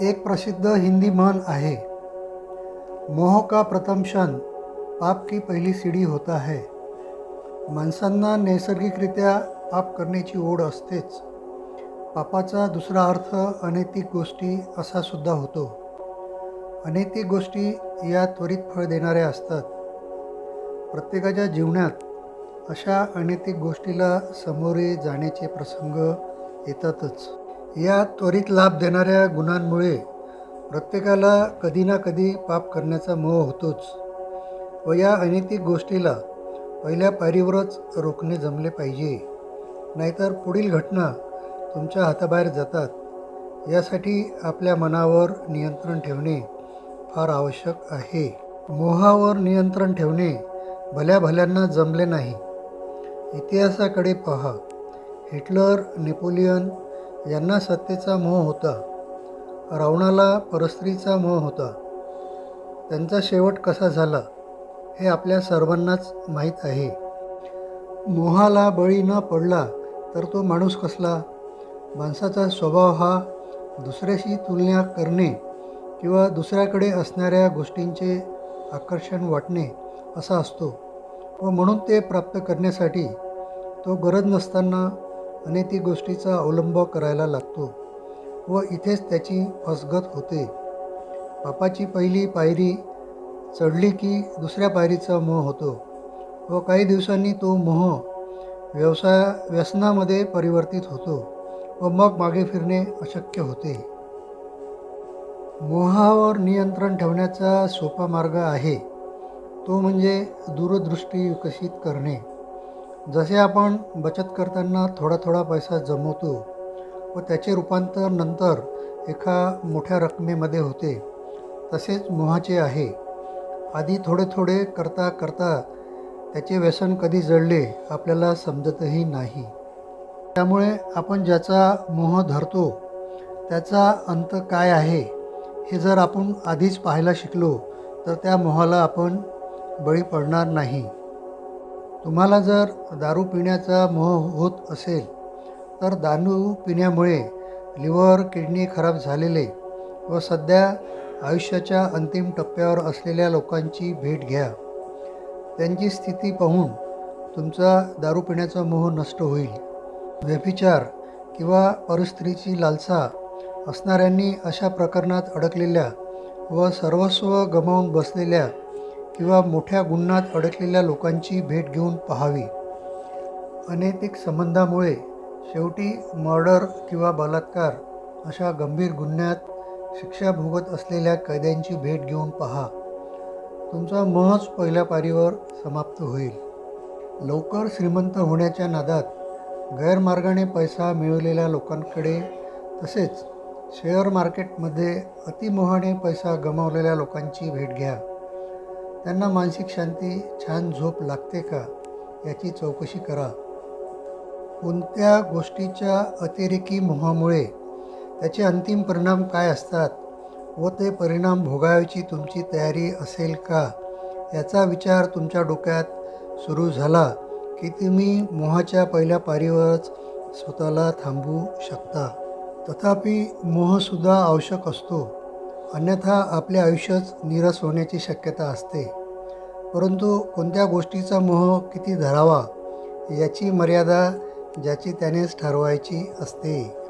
एक प्रसिद्ध हिंदी म्हण आहे मोह का प्रथम क्षण पाप की पहिली सीडी होता है. माणसांना नैसर्गिकरित्या पाप करण्याची ओढ असतेच. पापाचा दुसरा अर्थ अनैतिक गोष्टी असा सुद्धा होतो. अनैतिक गोष्टी या त्वरित फळ देणाऱ्या असतात. प्रत्येकाच्या जीवनात अशा अनैतिक गोष्टीला सामोरे जाण्याचे प्रसंग येतातच. या त्वरित लाभ देणाऱ्या गुणांमुळे प्रत्येकाला कधी ना कधी पाप करण्याचा मोह होतोच. व या अनैतिक गोष्टीला पहिल्या पायरीवरच रोखणे जमले पाहिजे. नाहीतर पुढील घटना तुमच्या हाताबाहेर जातात. यासाठी आपल्या मनावर नियंत्रण ठेवणे फार आवश्यक आहे. मोहावर नियंत्रण ठेवणे भल्या भल्यांना जमले नाही. इतिहासाकडे पहा. हिटलर नेपोलियन यांना सत्तेचा मोह होता. रावणाला परस्त्रीचा मोह होता. त्यांचा शेवट कसा झाला हे आपल्या सर्वांनाच माहीत आहे. मोहाला बळी न पडला तर तो माणूस कसला? माणसाचा स्वभाव हा दुसऱ्याशी तुलना करणे किंवा दुसऱ्याकडे असणाऱ्या गोष्टींचे आकर्षण वाटणे असा असतो व म्हणून ते प्राप्त करण्यासाठी तो गरज नसताना अनैतिक गोष्टीचा अवलंब करायला लागतो व इथेच त्याची फसगत होते. पापाची पहिली पायरी चढली की दुसऱ्या पायरीचा मोह होतो व काही दिवसांनी तो मोह व्यवसाय व्यसनामध्ये परिवर्तित होतो व मग मागे फिरणे अशक्य होते. मोहावर नियंत्रण ठेवण्याचा सोपा मार्ग आहे. तो म्हणजे दूरदृष्टी विकसित करणे. जसे आपण बचत करताना थोडा थोडा पैसा जमवतो व त्याचे रूपांतर नंतर एका मोठ्या रकमेमध्ये होते तसेच मोहाचे आहे. आधी थोडे थोडे करता करता त्याचे व्यसन कधी जडले आपल्याला समजतही नाही. त्यामुळे आपण ज्याचा मोह धरतो त्याचा अंत काय आहे हे जर आपण आधीच पाहायला शिकलो तर त्या मोहाला आपण बळी पडणार नाही. तुम्हाला जर दारू पिण्याचा मोह होत असेल तर दारू पिण्यामुळे लिव्हर किडनी खराब झालेले व सध्या आयुष्याच्या अंतिम टप्प्यावर असलेल्या लोकांची भेट घ्या. त्यांची स्थिती पाहून तुमचा दारू पिण्याचा मोह नष्ट होईल. व्यभिचार किंवा परस्त्रीची लालसा असणाऱ्यांनी अशा प्रकरणात अडकलेल्या व सर्वस्व गमावून बसलेल्या किंवा मोठ्या गुन्ह्यात अडकलेल्या लोकांची भेट घेऊन पाहावी. अनैतिक संबंधामुळे शेवटी मर्डर किंवा बलात्कार अशा गंभीर गुन्ह्यात शिक्षा भोगत असलेल्या कैद्यांची भेट घेऊन पहा. तुमचा महज पहिल्या पारीवर समाप्त होईल. लवकर श्रीमंत होण्याच्या नादात गैरमार्गाने पैसा मिळवलेल्या लोकांकडे तसेच शेअर मार्केटमध्ये अतिमोहाने पैसा गमावलेल्या लोकांची भेट घ्या. त्यांना मानसिक शांती छान झोप लागते का याची चौकशी करा. कोणत्या गोष्टीच्या अतिरेकी मोहामुळे त्याचे अंतिम परिणाम काय असतात व ते परिणाम भोगायची तुमची तयारी असेल का याचा विचार तुमच्या डोक्यात सुरू झाला की तुम्ही मोहाच्या पहिल्या पारीवरच स्वतःला थांबवू शकता. तथापि मोहसुद्धा आवश्यक असतो. अन्यथा आपले आयुष्यच नीरस होण्याची शक्यता असते. परंतु कोणत्या गोष्टीचा मोह किती धरावा याची मर्यादा ज्याची त्यानेच ठरवायची असते.